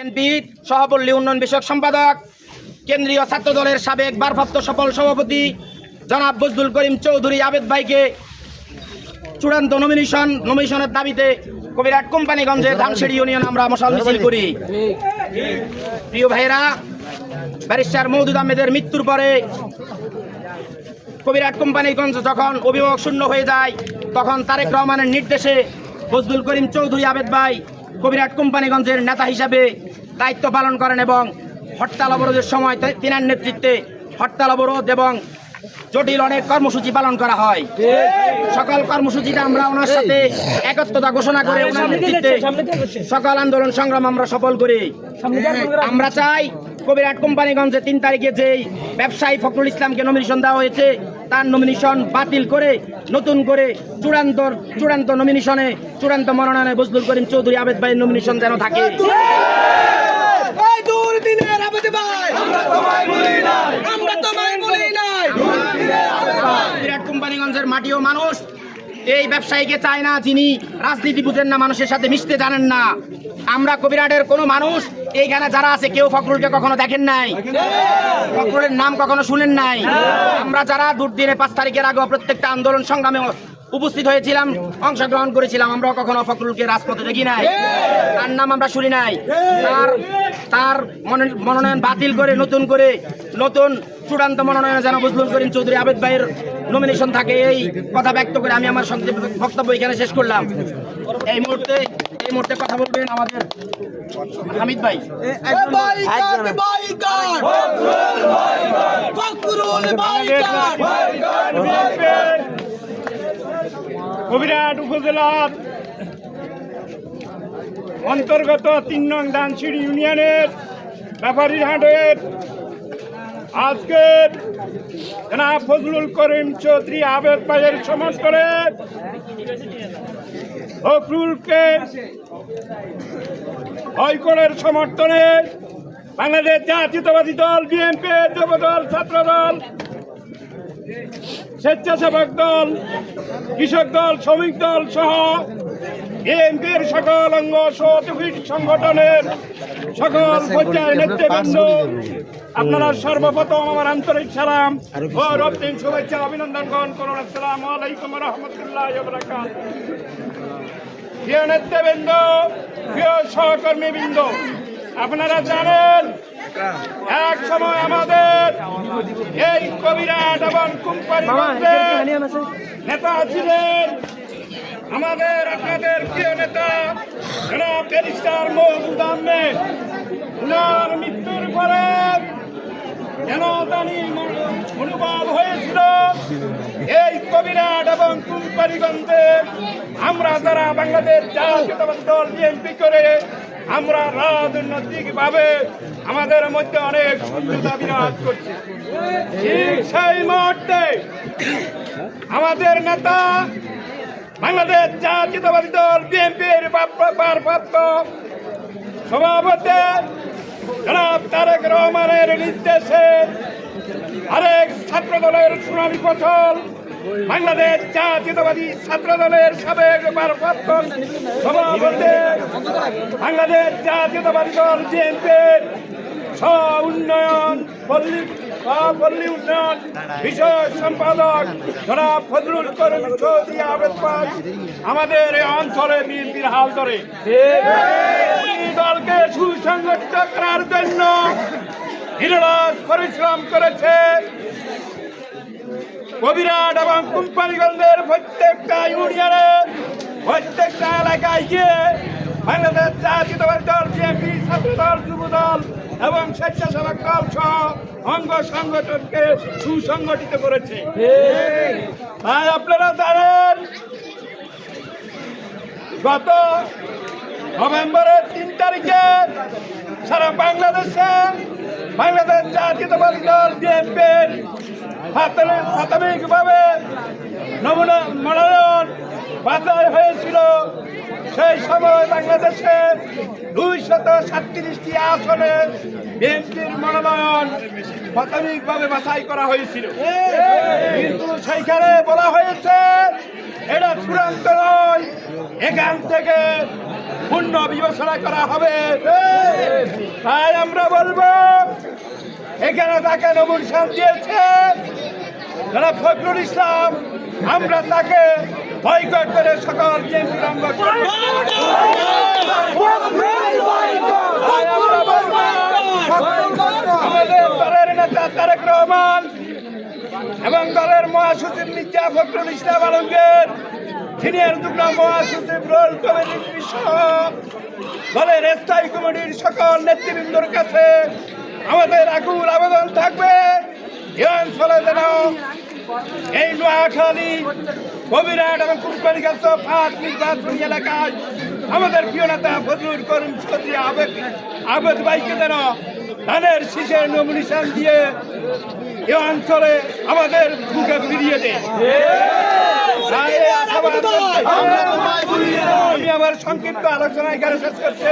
BNP সহপল্লী উন্নয়ন বিষয়ক সম্পাদক কেন্দ্রীয় ছাত্র দলের সাবেক ভারপ্রাপ্ত সফল সভাপতি জনাব বজদুল করিম চৌধুরী আবেদ ভাইকে চূড়ান্ত নমিনেশন নমিনেশনের দাবিতে কবিরাট কোম্পানিগঞ্জের ধানসিড়ি ইউনিয়ন আমরা মশাল মিছিল করি। প্রিয় ভাইরা ব্যারিস্টার মৌদুদ আহমেদের মৃত্যুর পরে কবিরাট কোম্পানিগঞ্জ যখন অভিভাবক শূন্য হয়ে যায় তখন তারেক রহমানের নির্দেশে ফজলুল করিম চৌধুরী আবেদ ভাই কবিরাট কোম্পানিগঞ্জের নেতা হিসাবে দায়িত্ব পালন করেন এবং হরতাল অবরোধের সময় তিনার নেতৃত্বে হরতাল অবরোধ এবং জটিল অনেক কর্মসূচি পালন করা হয়। সকল কর্মসূচিটা আমরা ওনার সাথে একত্রতা ঘোষণা করে ওনার নেতৃত্বে সকল আন্দোলন সংগ্রাম আমরা সফল করি। আমরা চাই কবিরাট কোম্পানিগঞ্জে তিন তারিখে যেই ব্যবসায়ী ফখরুল ইসলামকে নমিনেশন দেওয়া হয়েছে তার নমিনেশন বাতিল করে নতুন করে চূড়ান্ত চূড়ান্ত নমিনেশনে চূড়ান্ত মনোনয়নে বজলুল করিম চৌধুরী আবেদ ভাইয়ের নমিনেশন যেন থাকে। বিরাট কোম্পানিগঞ্জের মাটিও মানুষ এই ব্যবসায়ীকে চায় না যিনি রাজনীতি বুঝেন না, মানুষের সাথে মিশতে জানেন না। আমরা কবিরাটের কোনো মানুষ, এইখানে যারা আছে, কেউ ফখরুলকে কখনো দেখেন নাই। ফখরুলের নাম কখনো শুনেন নাই। আমরা যারা দুর্দিনে পাঁচ তারিখের আগে প্রত্যেকটা আন্দোলন সংগ্রামে উপস্থিত হয়েছিলাম অংশগ্রহণ করেছিলাম। আমরা কখনো ফখরুলকে রাজপথে দেখি নাই। তার নাম আমরা শুনি নাই। তার তার মনোনয়ন- মনোনয়ন বাতিল করে নতুন করে নতুন চূড়ান্ত মনোনয়ন যেন বজলুল করিম চৌধুরী আবেদ ভাইয়ের নমিনেশন থাকে এই কথা ব্যক্ত করে আমি আমার সংক্ষিপ্ত বক্তব্য এখানে শেষ করলাম। এই মুহূর্তে এই মুহূর্তে কথা বলবেন আমাদের হামিদ ভাই। বাইকাট কবিরাট উপজেলার অন্তর্গত তিন নং দানসিড়ি ইউনিয়নের ব্যাপারীর হাটের আজকের জনাব ফজলুল করিম চৌধুরী আবেদ ভাইয়ের সমর্থনে ফখরুলকে হাইকোর্টের সমর্থনে বাংলাদেশ জাতীয়তাবাদী দল, বিএনপি, যুবদল, ছাত্রদল স্বেচ্ছাসেবক দল, কৃষক দল, শ্রমিক দল সহ বিএনপির সকল অঙ্গ সংগঠনের সকল পর্যায়ের নেতৃবৃন্দ, আপনারা সর্বপ্রথম আমার আন্তরিক সালাম ও রক্তিম শুভেচ্ছা অভিনন্দন গ্রহণ করুন। আসসালামু আলাইকুম রহমতুল্লাহ প্রিয় নেতৃবৃন্দ, প্রিয় সহকর্মীবৃন্দ, আপনারা জানেন এক সময় আমাদের এই কবিরাট এবং কোম্পানিগঞ্জের নেতা ছিলেন আমাদের আপনাদের প্রিয় নেতা জনাব ব্যারিস্টার মহবুব আহমেদ। উনার মৃত্যুর পরে কেন জানি অনুভব হয়েছিল। এই কবিরাট এবং কোম্পানিগঞ্জে আমরা যারা বাংলাদেশ জাতীয়তাবাদী দল বিএনপি করে আমরা রাজনৈতিক ভাবে আমাদের মধ্যে অনেক শূন্যতা বিরাজ করছে। ঠিক সেই মুহূর্তে আমাদের নেতা বাংলাদেশ জাতীয়তাবাদী দল, বিএনপির ভারপ্রাপ্ত সভাপতি জনাব তারেক রহমানের নির্দেশে আরেক ছাত্র দলের সোনালী ফসল বাংলাদেশ জাতীয়তাবাদী ছাত্র দলের সাবেক বাংলাদেশ জাতীয়তাবাদী দল বিএনপির স্ব উন্নয়ন পল্লী উন্নয়ন বিষয় সম্পাদক জনাব ফজলুল করিম চৌধুরী আবেদ আমাদের অঞ্চলে বিএনপির হাল ধরে। দলকে সুসংগঠিত করার জন্য পরিশ্রম করেছে কবিরাট এবং কোম্পানিগঞ্জের প্রত্যেকটা ইউনিয়নে, প্রত্যেকটা এলাকায় গিয়ে বাংলাদেশ জাতীয়তাবাদী দল, বিএনপি ছাত্র দল যুব দল এবং স্বেচ্ছাসেবক দল সহ অঙ্গ সংগঠনকে সুসংগঠিত করেছে। তাই আপনারা জানেন, গত নভেম্বরের তিন তারিখে সারা বাংলাদেশে বাংলাদেশ জাতীয়তাবাদী দল, বিএনপির প্রাথমিকভাবে নমুনা মনোনয়ন বাছাই হয়েছিল। সেই সময় বাংলাদেশে দুই শত সাতত্রিশটি আসনে বিএনপির মনোনয়ন প্রাথমিকভাবে বাছাই করা হয়েছিল। কিন্তু সেইখানে বলা হয়েছে, এটা চূড়ান্ত নয়, এখান থেকে পূর্ণ বিবেচনা করা হবে। তাই আমরা বলব, এখানে তাকে নমুন দিয়েছে। যারা ফখরুল ইসলাম আমরা তাকে বয়কট করে সকল আমাদের দলের নেতা তারেক রহমান এবং দলের মহাসচিব মির্জা ফখরুল ইসলাম আলমগীর সিনিয়র যুগ্ম মহাসচিব রোল কমিটির সহ দলের স্থায়ী কমিটির সকল নেতৃবৃন্দর কাছে আমাদের আকুল আবেদন থাকবে এ অঞ্চলে যেন এই কবিরাট এবং কুম্পানিগঞ্জ পাঁচ এলাকায় আমাদের প্রিয় নেতা ফজলুল করিম চৌধুরী আবেদ আবেদ ভাইকে যেন ধানের শীষের নমিনেশন দিয়ে এ অঞ্চলে আমাদের বুকে ফিরিয়ে দেয় আমি আমার সংক্ষিপ্ত আলোচনা এখানে শেষ করছে।